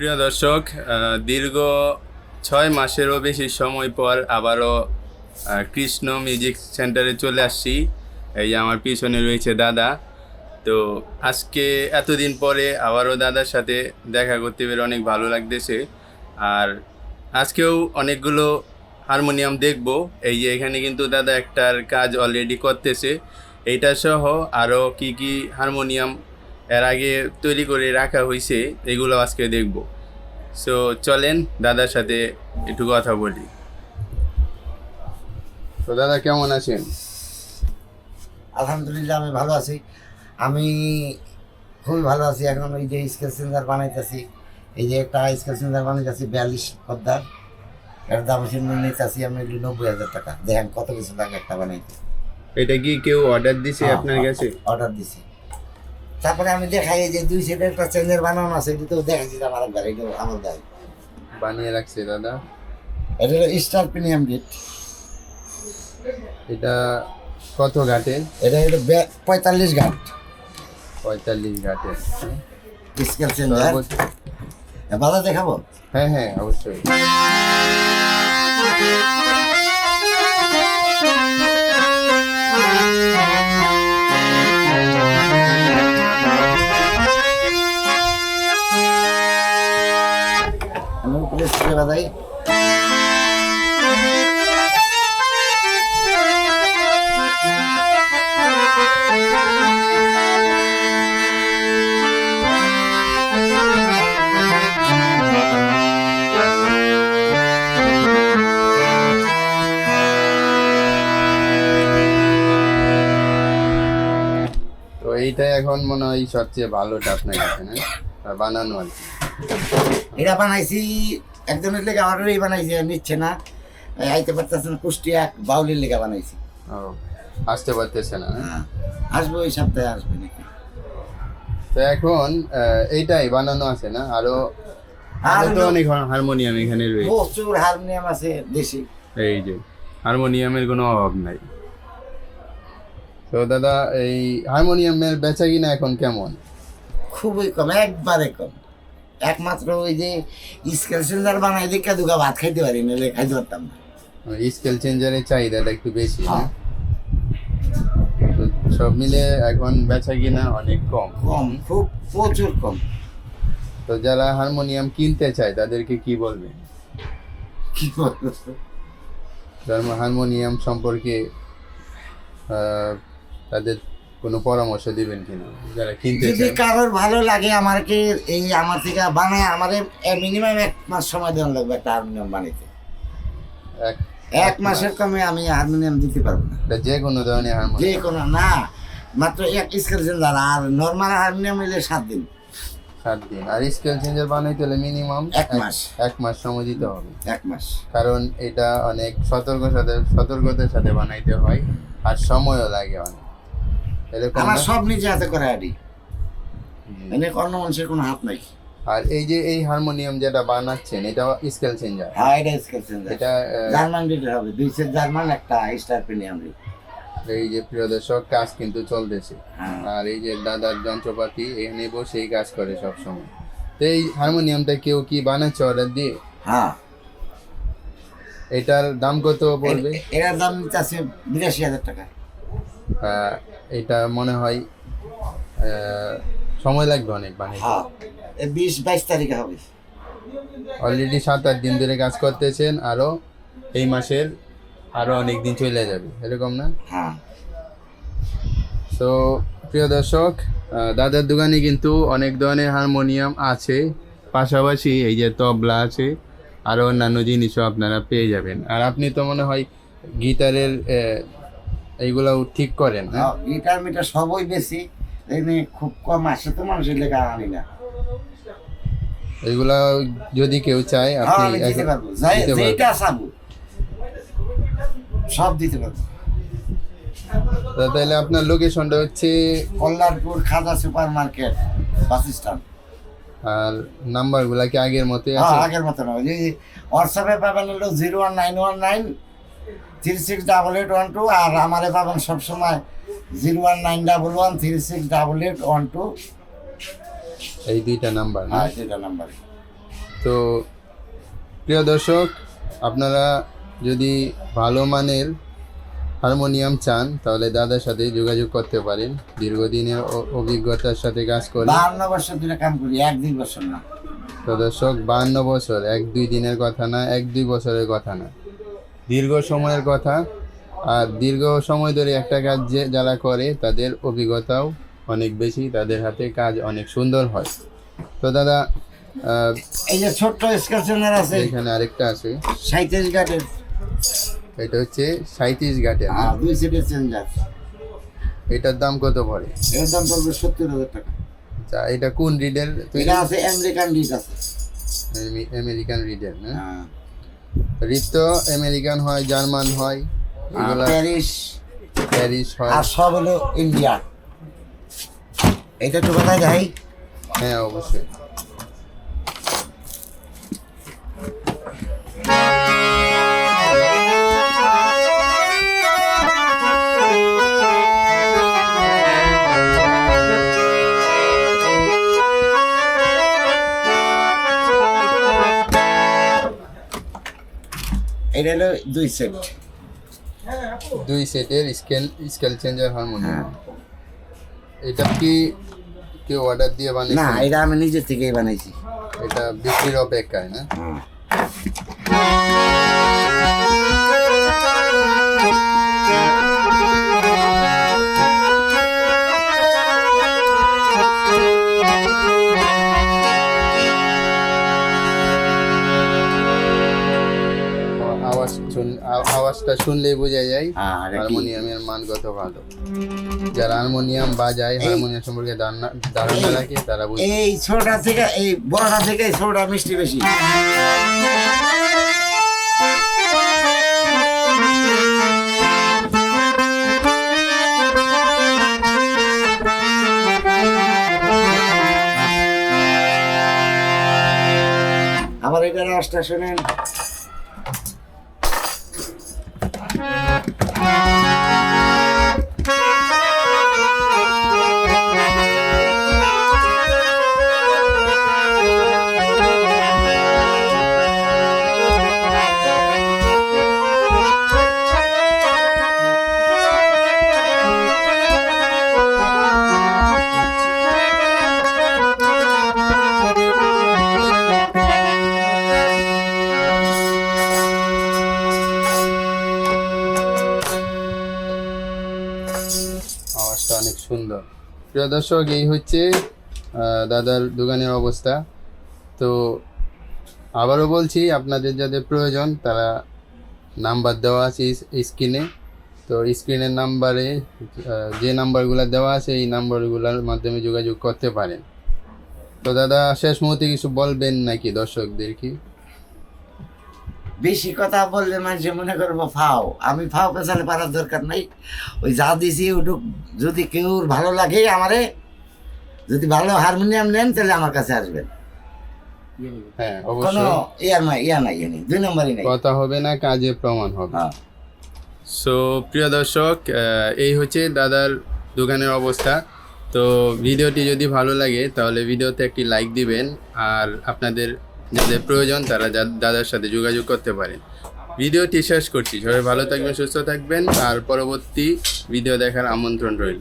প্রিয় দর্শক দীর্ঘ ছয় মাসেরও বেশি সময় পর আবারও কৃষ্ণ মিউজিক সেন্টারে চলে আসছি। এই আমার পিছনে রয়েছে দাদা। তো আজকে এতদিন পরে আবারও দাদার সাথে দেখা করতে পেরে অনেক ভালো লাগতেছে। আর আজকেও অনেকগুলো হারমোনিয়াম দেখব। এই যে এখানে কিন্তু দাদা একটার কাজ অলরেডি করতেছে। এইটা সহ আরও কি কি হারমোনিয়াম এর আগে তৈরি করে রাখা হয়েছে এগুলো আজকে দেখব। সো চলেন দাদার সাথে একটু কথা বলি। তো দাদা কেমন আছেন? আলহামদুলিল্লাহ আমি ভালো আছি। আমি খুবই ভালো আছি। এখন ওই যে স্কেল সেন্সার বানাইতেছি এই যে একটা স্কেল সেন্সার বানাইতেছি বিয়াল্লিশ পদ্মার। এর দাম হচ্ছে নিতেছি আমি নব্বই হাজার টাকা। দেখেন কত কিছু লাগে একটা বানাইতে। এটা কি কেউ অর্ডার দিছে আপনার কাছে? অর্ডার দিছি। তারপরে আমি দেখাই যে দুই সেটের একটা চেঞ্জের বানানো আছে এটা তো দেখাচ্ছি যে আমার একবার এটা আমার দেয় বানিয়ে রাখছে দাদা। এটা স্টার প্রিমিয়াম গেট এটা কত ঘাটে? এটা বে- পঁয়তাল্লিশ ঘাট। পঁয়তাল্লিশ ঘাটে। স্কেল চেঞ্জার বাধা দেখাবো? হ্যাঁ হ্যাঁ অবশ্যই। তো এইটা এখন মনে হয় সবচেয়ে ভালোটা আপনার কাছে না বানানো আর কি। এটা বানাইছি একজনের লেগে অর্ডারই বানাইছি নিচ্ছে না। এই আইতে পারতেছে না কুষ্টিয়া এক বাউলির লেগে বানাইছি। ও আসতে পারতেছে না না? হ্যাঁ আসব ওই সপ্তাহে আসবে নাকি? তো এখন এইটাই বানানো আছে না? আরও আরও তো অনেক হারমোনিয়াম এখানে রয়েছে। প্রচুর হারমোনিয়াম আছে দেশি। এই যে হারমোনিয়ামের কোনো অভাব নাই। তো দাদা এই হারমোনিয়ামের বেচা কিনা এখন কেমন? খুবই কম একবারে কম। একমাত্র ওই যে স্কেল চেঞ্জার বানাই দেখে দুগা ভাত খাইতে পারি না খাইতে পারতাম না। স্কেল চেঞ্জারের চাহিদাটা একটু বেশি হ্যাঁ। তো সব মিলে এখন বেচা কিনা অনেক কম। কম খুব প্রচুর কম। তো যারা হারমোনিয়াম কিনতে চায় তাদেরকে কি বলবেন কি বলব? হারমোনিয়াম সম্পর্কে তাদের কোনো পরামর্শ দিবেন কিনা? যারা কিনতে যদি কারোর ভালো লাগে আমাকে এই আমার থেকে বানায় আমার মিনিমাম এক মাস সময় দেওয়া লাগবে একটা হারমোনিয়াম বানাইতে। এক এক মাসের কমে আমি হারমোনিয়াম দিতে পারব না। যে কোনো ধরনের হারমোনিয়াম যে কোনো না মাত্র এক স্কেল সেন্সার আর নর্মাল হারমোনিয়াম হইলে সাত দিন। সাত দিন। আর স্কেল চেঞ্জার বানাইতে হলে মিনিমাম এক মাস। এক মাস সময় দিতে হবে। এক মাস। কারণ এটা অনেক সতর্ক সাথে সতর্কতার সাথে বানাইতে হয় আর সময়ও লাগে অনেক। আমার সব নিজে হাতে করে আডি এনে অন্য মানুষের কোনো হাত নাই। আর এই যে এই হারমোনিয়াম যেটা বানাচ্ছেন এটা স্কেল চেঞ্জার? হ্যাঁ এটা স্কেল সেন্সার এটা জার্মান রেটের হবে। দুই সেট জার্মান একটা স্টার প্রিমিয়াম এই যে প্রিয় দর্শক কাজ কিন্তু চলতেছে। হ্যাঁ। আর এই যে দাদার যন্ত্রপাতি এখানে বসেই কাজ করে সব সময় তো এই হারমোনিয়ামটা কেউ কি বানাচ্ছে অর্ডার দিয়ে? হ্যাঁ। এটার দাম কত পড়বে? এটার দাম নিতে বিরাশি হাজার টাকা। এটা মনে হয় সময় লাগবে অনেক বানাইতে হ্যাঁ বিশ বাইশ তারিখে হবে। অলরেডি সাত আট দিন ধরে কাজ করতেছেন আরও এই মাসের আরও অনেক দিন চলে যাবে এরকম না? হ্যাঁ। তো প্রিয় দর্শক দাদার দোকানে কিন্তু অনেক ধরনের হারমোনিয়াম আছে পাশাপাশি এই যে তবলা আছে আরও অন্যান্য জিনিসও আপনারা পেয়ে যাবেন। আর আপনি তো মনে হয় গিটারের আহ, এইগুলাও ঠিক করেন হ্যাঁ? হ্যাঁ, গিটার মিটার সবই বেশি এখানে খুব কম আসে তো মানুষের লেখা আনি না। এইগুলা যদি কেউ চায় হ্যাঁ আপনি দিতে পারব। দিতে চাবো সব দিতে পারব। তাহলে আপনার লোকেশনটা হচ্ছে Kalyanpur Khaja super market bus stand. আর নাম্বারগুলা কি আগের মতোই হ্যাঁ আছে আগের মতো না ওই হোয়াটসঅ্যাপে পাবেন হলো zero one nine one nine three six double eight one two আর আমারে পাবেন সবসময় zero one nine double one three six double eight one two এই দুইটা নাম্বার হ্যাঁ সেটা নাম্বার তো প্রিয় দর্শক আপনারা যদি ভালো মানের হারমোনিয়াম চান তাহলে দাদার সাথে যোগাযোগ করতে পারেন। দীর্ঘদিনের অভিজ্ঞতার সাথে কাজ করে। বাহান্ন বছর ধরে কাম করি এক দুই বছর না। তো দর্শক বাহান্ন বছর এক দুই দিনের কথা না এক দুই বছরের কথা না। দীর্ঘ সময়ের কথা। আর দীর্ঘ সময় ধরে একটা কাজ যে যারা করে তাদের অভিজ্ঞতাও অনেক বেশি তাদের হাতে কাজ অনেক সুন্দর হয়। তো দাদা এই যে ছোট্ট স্কেচেনার আছে। এখানে আরেকটা আছে। সাঁত্রিশ গাটের এটা হচ্ছে সাঁত্রিশ ঘাটের আর দুই সেটের চেঞ্জার এটার দাম কত পড়ে? এর দাম পড়বে সত্তর হাজার টাকা। আচ্ছা এটা কোন রিডের এটা আছে আমেরিকান ডিট আছে। আমেরিকান রিডের না? হ্যাঁ। রিড তো আমেরিকান হয় জার্মান হয় এগুলা প্যারিস। প্যারিস হয়। আর সব হলো ইন্ডিয়া। এটা তো কোথায় যাই? হ্যাঁ অবশ্যই। এটা হলো দুই সেট দুই সেটের স্কেল স্কেল চেঞ্জার হারমোনিয়াম হ্যাঁ। এটা কি কেউ অর্ডার দিয়ে না বানিয়েছে? এটা আমি নিজে থেকেই বানাইছি। এটা বিক্রির অপেক্ষায় না? আওয়াজটা শুনলেই বোঝা যায় হ্যাঁ? হারমোনিয়ামের মান কত ভালো। যারা হারমোনিয়াম বাজায় হারমোনিয়াম সম্পর্কে ধারণা রাখে তারা বুঝে। এই ছোটটা থেকে এই বড়টা থেকে ছোটটা মিষ্টি বেশি। আমার এটা রাস্তা শোনেন। প্রিয় দর্শক, এই হচ্ছে দাদার দোকানের অবস্থা। তো আবারও বলছি, আপনাদের যাদের প্রয়োজন, তারা নাম্বার দেওয়া আছে স্ক্রিনে। তো স্ক্রিনের নাম্বারে যে নাম্বারগুলো দেওয়া আছে, এই নাম্বারগুলোর মাধ্যমে যোগাযোগ করতে পারেন। তো দাদা, শেষ মুহূর্তে কিছু বলবেন নাকি দর্শকদের কি? বেশি কথা বললে মানুষে মনে করব ফাও। আমি ফাও পেছালে পারার দরকার নাই। ওই যা দিছি ওটুক। যদি কেউ ভালো লাগে আমারে যদি ভালো হারমোনিয়াম নেন তাহলে আমার কাছে আসবেন। হ্যাঁ কোনো নাই ইয়া নাই ইয়া নেই। দুই নম্বরই নাই। কথা হবে না কাজে প্রমাণ হবে। হ্যাঁ। সো প্রিয় দর্শক এই হচ্ছে দাদার দোকানের অবস্থা। তো ভিডিওটি যদি ভালো লাগে তাহলে ভিডিওতে একটি লাইক দিবেন। আর আপনাদের যাদের প্রয়োজন তারা দাদার সাথে যোগাযোগ করতে পারেন। ভিডিওটি শেষ করছি। সবাই ভালো থাকবেন, সুস্থ থাকবেন। আর পরবর্তী ভিডিও দেখার আমন্ত্রণ রইল।